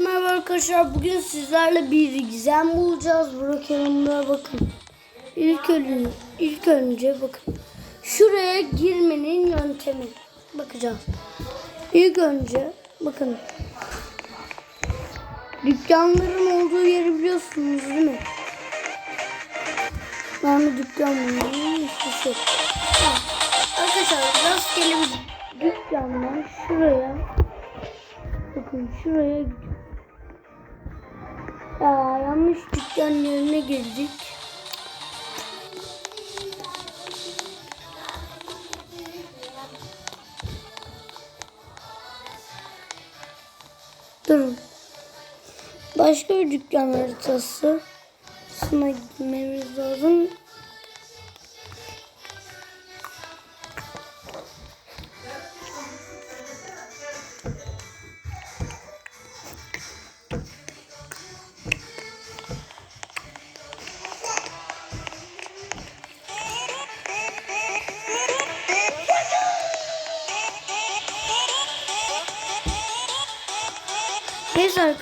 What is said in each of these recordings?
Merhaba arkadaşlar. Bugün sizlerle bir gizem bulacağız. Burak yanımda bakın. İlk önce, ilk önce bakın. Şuraya girmenin yöntemi. Bakacağız. İlk önce bakın. Dükkanların olduğu yeri biliyorsunuz değil mi? Hiçbir şey. yok. Ha, Arkadaşlar rastgele bir dükkandan şuraya Bakın şuraya gidiyor. Ya yanlış dükkan yerine girdik. Durun. Başka bir dükkan haritası. Sana gitmemiz lazım.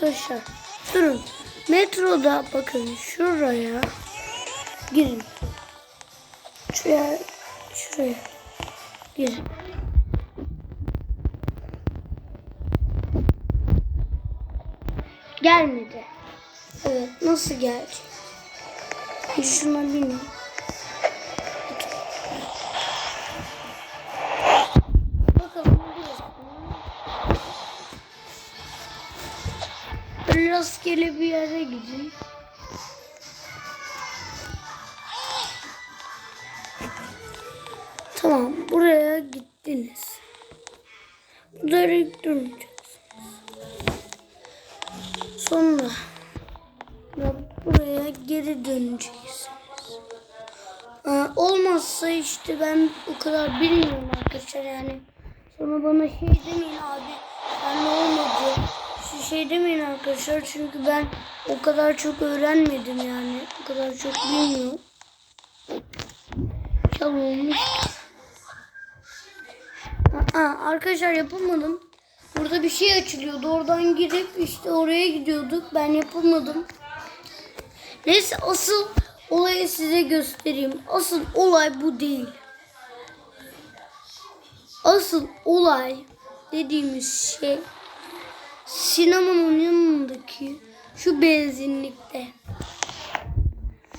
Arkadaşlar. Durun. Metroda bakın şuraya girin. Şuraya şuraya girin. Gelmedi. Evet nasıl gelecek? Şuna binin. Bakalım Böyle rastgele bir yere gidin. Tamam buraya gittiniz. Burada durmayacaksınız. Sonra buraya geri döneceksiniz. Aa, olmazsa işte ben o kadar bilmiyorum arkadaşlar yani. Sonra bana şey demeyin abi. Ben ne olmadı? Şey demeyin arkadaşlar çünkü ben o kadar çok öğrenmedim yani. O kadar çok bilmiyorum. Çal olmuş. Aa, arkadaşlar yapamadım. Burada bir şey açılıyordu. Oradan girip işte oraya gidiyorduk. Ben yapamadım. Neyse asıl olayı size göstereyim. Asıl olay bu değil. Asıl olay dediğimiz şey sinemanın yanındaki şu benzinlikte.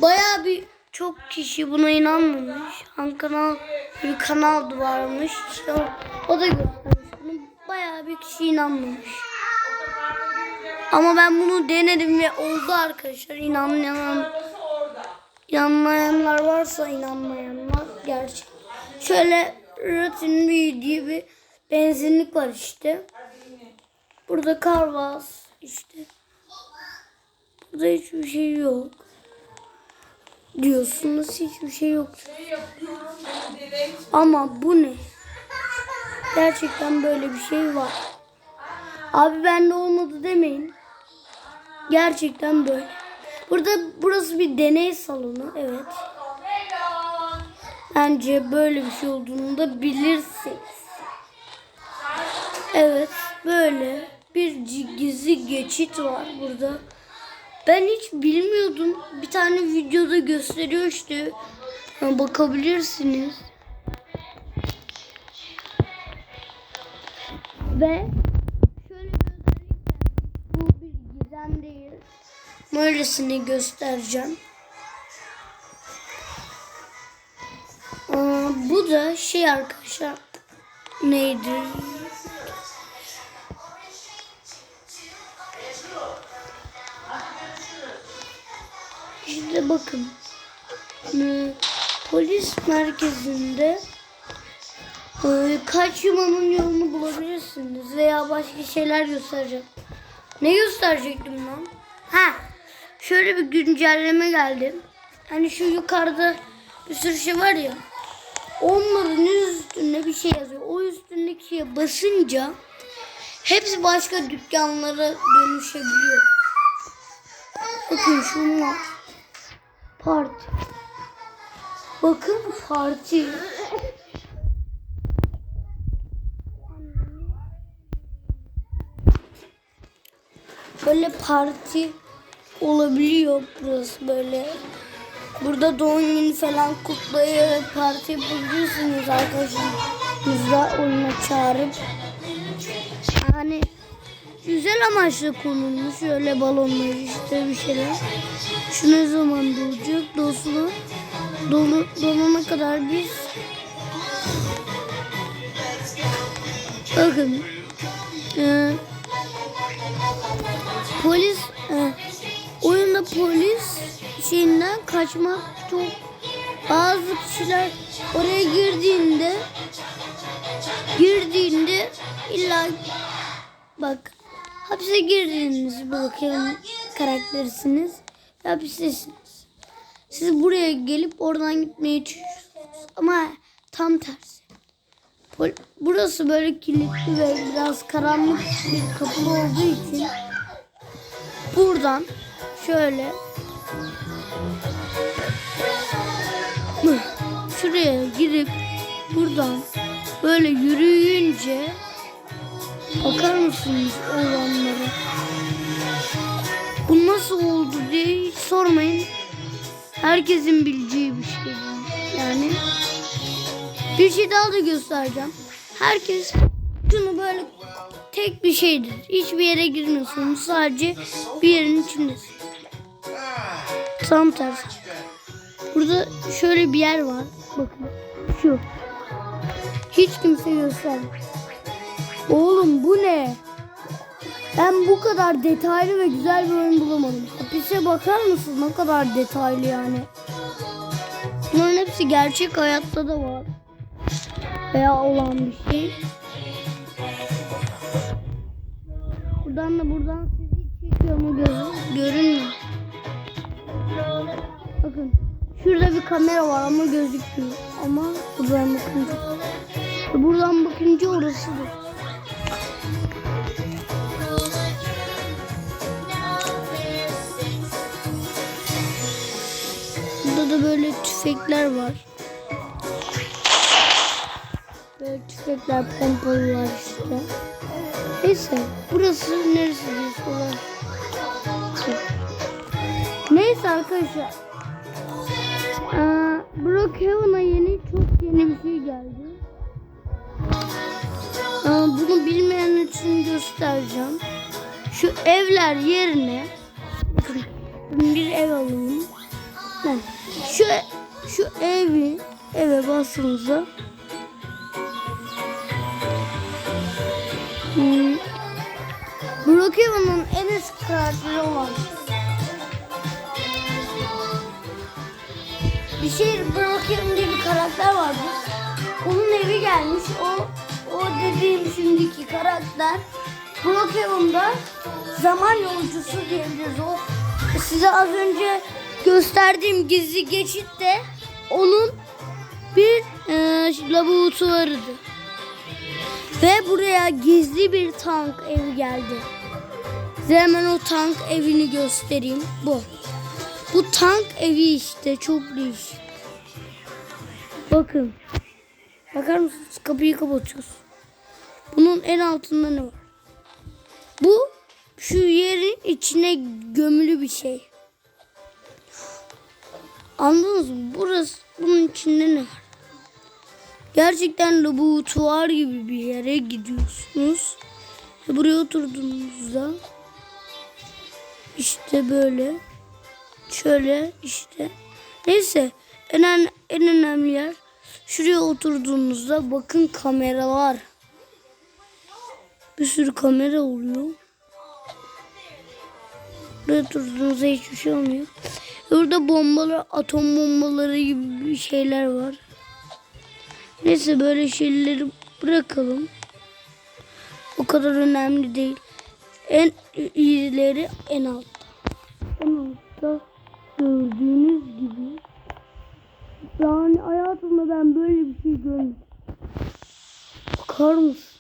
Bayağı bir çok kişi buna inanmamış. Han kanal bir kanal varmış. İşte o, o da göstermiş bunu. Bayağı bir kişi inanmamış. Ama ben bunu denedim ve oldu arkadaşlar. İnanmayan, inanmayanlar varsa inanmayanlar gerçek. Şöyle rutin bir diye bir benzinlik var işte. Burada kar var işte. Burada hiçbir şey yok. Diyorsunuz hiçbir şey yok. Ama bu ne? Gerçekten böyle bir şey var. Abi bende olmadı demeyin. Gerçekten böyle. Burada burası bir deney salonu. Evet. Bence böyle bir şey olduğunu da bilirsiniz. Evet böyle bir gizli geçit var burada. Ben hiç bilmiyordum. Bir tane videoda gösteriyor işte. Ha, Bakabilirsiniz. Ve şöyle bir özellik. Bu bir gizem değil. Böylesini göstereceğim. Aa, bu da şey arkadaşlar. Neydi? Bakın. Ee, Polis merkezinde e, kaçmanın yolunu bulabilirsiniz veya başka şeyler göstereceğim. Ne gösterecektim lan? Ha, şöyle bir güncelleme geldi. Hani şu yukarıda bir sürü şey var ya. Onların üstünde bir şey yazıyor. O üstündeki şeye basınca hepsi başka dükkanlara dönüşebiliyor. Bakın şunlar. Parti. Bakın parti. böyle parti olabiliyor burası böyle. Burada doğum günü falan kutlayıp parti yapabilirsiniz arkadaşlarınızla oyuna çağırıp. Yani güzel amaçla konulmuş öyle balonlar işte bir şeyler. Şu ne zaman dolacak? Doslu dolu, dolana kadar biz bakın e, polis e, oyunda polis şeyinden kaçmak çok bazı kişiler oraya girdiğinde girdiğinde illa bak hapse girdiğinizi bırakıyorum karakterisiniz ve hapistesiniz. Siz buraya gelip oradan gitmeye çalışıyorsunuz ama tam tersi. Burası böyle kilitli ve biraz karanlık bir kapılı olduğu için buradan şöyle şuraya girip buradan böyle yürüyünce bakar mısınız olanlara? Bu nasıl oldu diye sormayın. Herkesin bileceği bir şey. Yani bir şey daha da göstereceğim. Herkes şunu böyle tek bir şeydir. Hiçbir yere girmiyorsunuz. Sadece bir yerin içindesin. Tam tersi. Burada şöyle bir yer var. Bakın. Şu. Hiç kimse göstermiyor. Oğlum bu ne? Ben bu kadar detaylı ve güzel bir oyun bulamadım. Hapise bakar mısın? Ne kadar detaylı yani. Bunların hepsi gerçek hayatta da var. Veya olan bir şey. Buradan da buradan sizi çekiyor mu gözü görünmüyor. Bakın şurada bir kamera var ama gözükmüyor. Ama buradan bakınca. Buradan bakınca orasıdır. Burada da böyle tüfekler var. Böyle tüfekler, pompalılar işte. Neyse, burası neresi diye sorar. Neyse arkadaşlar. Aa, Brookhaven'a yeni çok yeni bir şey geldi. Aa, bunu bilmeyen için göstereceğim. Şu evler yerine bir ev alalım. Ben şu şu evi eve bastığınızda hmm, Brookhaven'ın en eski karakteri olan bir şey Brookhaven diye bir karakter vardı. Onun evi gelmiş. O o dediğim şimdiki karakter Brookhaven'da zaman yolcusu diyebiliriz. O size az önce gösterdiğim gizli geçit de onun bir e, laboratuvarıydı. Ve buraya gizli bir tank evi geldi. Size hemen o tank evini göstereyim. Bu. Bu tank evi işte çok değişik. Bakın. Bakar mısınız? Kapıyı kapatıyoruz. Bunun en altında ne var? Bu şu yerin içine gömülü bir şey. Anladınız mı? Burası bunun içinde ne var? Gerçekten laboratuvar gibi bir yere gidiyorsunuz. Buraya oturduğunuzda işte böyle şöyle işte neyse en, en, en önemli yer şuraya oturduğunuzda bakın kameralar bir sürü kamera oluyor. Buraya oturduğunuzda hiçbir şey olmuyor. Burada bombalar, atom bombaları gibi şeyler var. Neyse böyle şeyleri bırakalım. O kadar önemli değil. En iyileri en altta. En altta gördüğünüz gibi. Yani hayatımda ben böyle bir şey görmedim. Bakar mısın?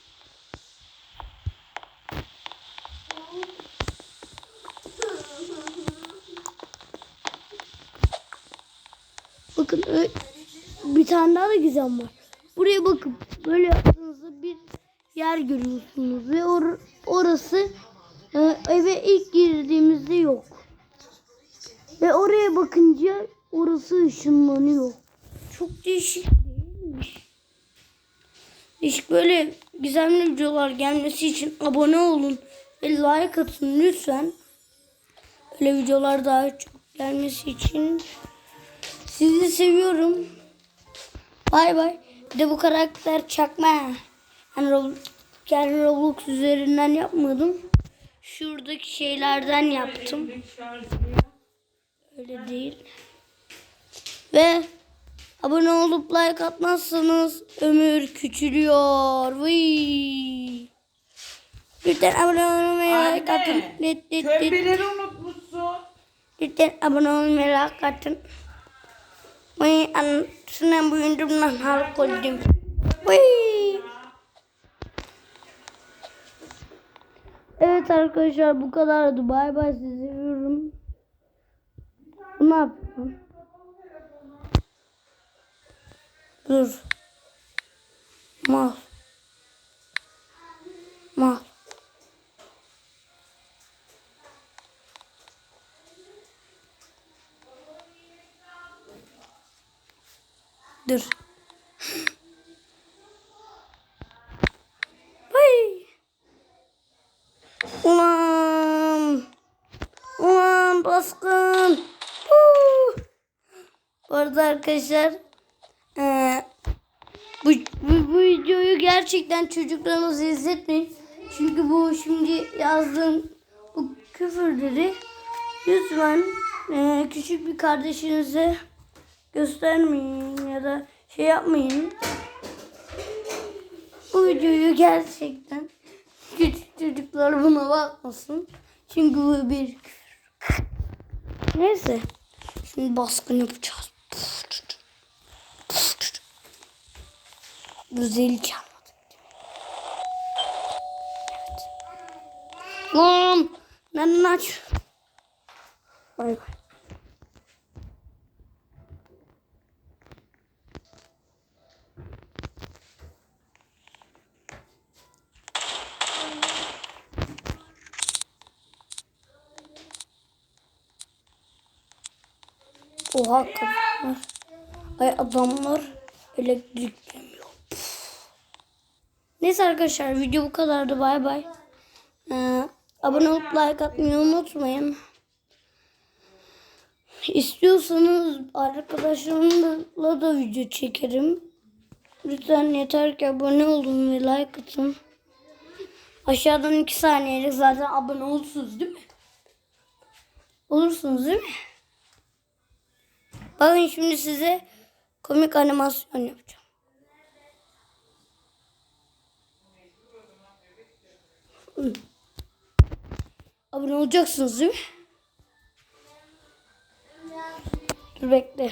Bakın bir tane daha da gizem var. Buraya bakın. Böyle yaptığınızda bir yer görüyorsunuz ve or- orası e, eve ilk Ve oraya bakınca orası ışınlanıyor. Çok değişik değilmiş. Değişik böyle gizemli videolar gelmesi için abone olun ve like atın lütfen. Böyle videolar daha çok gelmesi için sizi seviyorum. Bay bay. Bir de bu karakter çakma. Yani Roblox, yani Roblox üzerinden yapmadım. Şuradaki şeylerden yaptım. Öyle değil. Ve abone olup like atmazsanız ömür küçülüyor. Vıy. Lütfen abone olmayı like atın. Lütfen abone olmayı like atın. Vay anasının buyundumdan halk oldum. Vay. Evet arkadaşlar bu kadardı. Bay bay sizi seviyorum. Ne yapıyorum? Dur. Mal. Mal. Dur. Vay. Ulan. Ulan baskın. Huu. Bu arada arkadaşlar eee, bu, bu, bu videoyu gerçekten çocuklarınıza izletmeyin. Çünkü bu şimdi yazdığım bu küfürleri lütfen eee, küçük bir kardeşinize göstermeyin ya da şey yapmayın. Bu videoyu gerçekten çocuklar buna bakmasın. Çünkü bu bir. Neyse. Şimdi baskın yapacağız. Bu zili çalmadım. Evet. Lan! Nereden aç? Bay bay. Oha kadınlar. Ay adamlar elektriklemiyor. Neyse arkadaşlar video bu kadardı. Bay bay. Ee, abone olup like atmayı unutmayın. İstiyorsanız arkadaşlarımla da video çekerim. Lütfen yeter ki abone olun ve like atın. Aşağıdan 2 saniyelik zaten abone olursunuz değil mi? Olursunuz değil mi? Bakın şimdi size komik animasyon yapacağım. Abone olacaksınız değil mi? Dur bekle.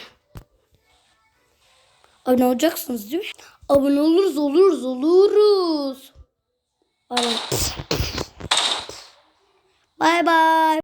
Abone olacaksınız değil mi? Abone oluruz oluruz oluruz. Bay. Bay bay.